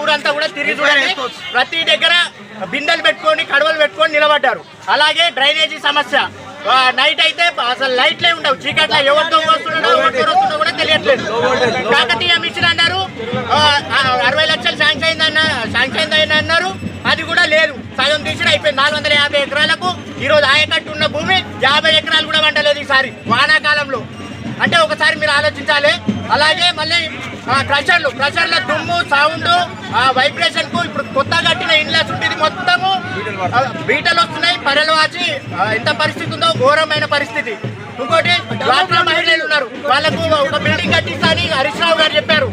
ఊరంతా కూడా తిరిగి చూడండి. ప్రతి దగ్గర బిందెలు పెట్టుకొని కడవలు పెట్టుకొని నిలబడ్డారు. అలాగే డ్రైనేజీ సమస్య. నైట్ అయితే అసలు లైట్లే ఉండవు. చీకట్లో ఎవరితో వస్తున్నాడో ఎవరితో వస్తుండో కూడా తెలియట్లేదు. కాకతీయ మిషన్ అన్నారు. అరవై లక్షలు శాంక్షన్ అయిందన్న శాంక్షన్ అయింది అన్నారు. అది కూడా లేదు. సగం తీసుడు అయిపోయింది. నాలుగు వందల యాభై ఎకరాలకు ఈరోజు ఆయకట్టు ఉన్న భూమి యాభై ఎకరాలు కూడా వండలేదు ఈసారి వానాకాలంలో. అంటే ఒకసారి మీరు ఆలోచించాలి. అలాగే మళ్ళీ క్రషర్లు క్రషర్ల దుమ్ము సౌండ్ వైబ్రేషన్కు ఇప్పుడు కొత్త కట్టిన ఇండ్లస్ ఉంటుంది మొత్తము బీటలు వస్తున్నాయి పరలు వాచి ఎంత పరిస్థితి ఉందో ఘోరమైన పరిస్థితి. ఇంకోటి డ్వాక్రా మహిళలు ఉన్నారు. వాళ్ళకు ఒక బిల్డింగ్ కట్టిస్తాని హరీష్ రావు గారు చెప్పారు.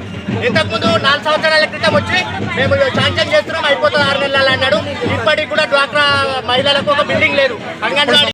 ఇంతకు ముందు నాలుగు సంవత్సరాల క్రితం వచ్చి మేము శాంక్షన్ చేస్తున్నాం అయిపోతుంది ఆరు నెలలు అన్నాడు. ఇప్పటికి కూడా డ్వాక్రా మహిళలకు ఒక బిల్డింగ్ లేదు. అంగన్వాడీ